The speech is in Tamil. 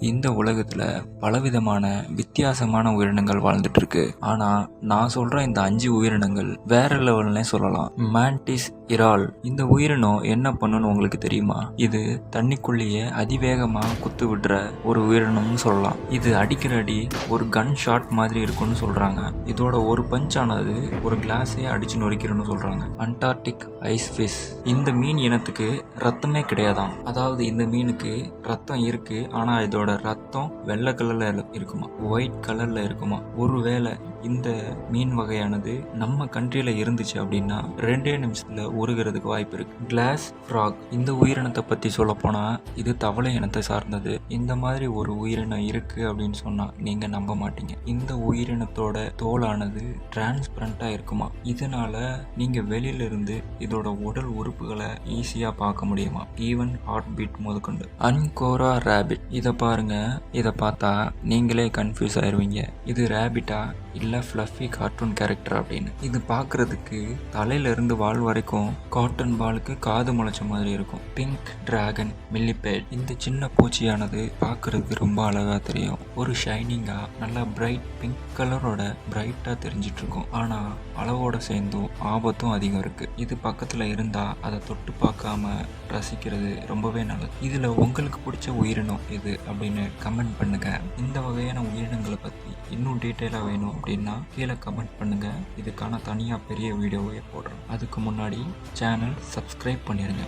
இந்த உலகத்துல பலவிதமான வித்தியாசமான உயிரினங்கள் வாழ்ந்துட்டு இருக்கு ஆனா நான் சொல்ற இந்த அஞ்சு உயிரினங்கள் வேற லெவல்னே சொல்லலாம். மேண்டிஸ் இறால் இந்த உயிரினம் என்ன பண்ணுன்னு உங்களுக்கு தெரியுமா? இது தண்ணிக்குள்ளேயே அதிவேகமா குத்து விடுற ஒரு உயிரினம்னு சொல்லலாம். இது அடிக்கிற அடி ஒரு கன் ஷாட் மாதிரி இருக்கும்னு சொல்றாங்க. இதோட ஒரு பஞ்ச் ஆனது ஒரு கிளாஸே அடிச்சு நொறுக்கிறன்னு சொல்றாங்க. அண்டார்டிக் ஐஸ் ஃபிஷ் இந்த மீன் இனத்துக்கு ரத்தமே கிடையாதாம். அதாவது இந்த மீனுக்கு ரத்தம் இருக்கு ஆனா இதோட ரத்தம் வெள்ளை கலர்ல இருக்குமா? ஒயிட் கலர்ல இருக்குமா? ஒருவேளை இந்த மீன் வகையானது நம்ம கண்ட்ரியில இருந்துச்சு அப்படின்னா ரெண்டே நிமிஷத்துல உருகிறதுக்கு வாய்ப்பு இருக்கு. கிளாஸ் ஃப்ராக் இந்த உயிரினத்தை பத்தி சொல்ல போனா இது தவளை இனத்தை சார்ந்தது. இந்த மாதிரி ஒரு உயிரினம் இருக்கு அப்படின்னு சொன்னா நீங்க நம்ப மாட்டீங்க. இந்த உயிரினத்தோட தோலானது டிரான்ஸ்பரண்டா இருக்குமா? இதனால நீங்க வெளியில இருந்து இதோட உடல் உறுப்புகளை ஈஸியா பார்க்க முடியுமா? ஈவன் ஹார்ட் பீட் முதற்கொண்டு. அன்கோரா ரேபிட் இதை பாருங்கள் இதை பார்த்தா நீங்களே கன்ஃபியூஸ் ஆயிடுவீங்க இது ரேபிட்டா இல்லை ஃப்ளஃபி கார்ட்டூன் கேரக்டர் அப்படின்னு. இது பார்க்குறதுக்கு தலையிலிருந்து வால் வரைக்கும் காட்டன் பாலுக்கு காது முளைச்ச மாதிரி இருக்கும். பிங்க் டிராகன் மில்லிபேட் இந்த சின்ன பூச்சியானது பார்க்குறதுக்கு ரொம்ப அழகாக தெரியும். ஒரு ஷைனிங்காக நல்லா பிரைட் பிங்க் கலரோட பிரைட்டாக தெரிஞ்சிட்டு இருக்கும். ஆனால் அளவோட சேர்ந்தும் ஆபத்தும் அதிகம் இருக்குது இது பக்கத்தில் இருந்தால் அதை தொட்டு பார்க்காம ரசிக்கிறது ரொம்பவே நல்லது. இதில் உங்களுக்கு பிடிச்ச உயிரினம் எது அப்படின்னு கமெண்ட் பண்ணுங்க. இந்த வகையான உயிரினங்களை பற்றி இன்னும் டீட்டெயிலாக வேணும் அப்படின்னா கீழே கமெண்ட் பண்ணுங்கள் இதுக்கான தனியாக பெரிய வீடியோவே போடுறோம். அதுக்கு முன்னாடி சேனல் சப்ஸ்கிரைப் பண்ணிடுங்க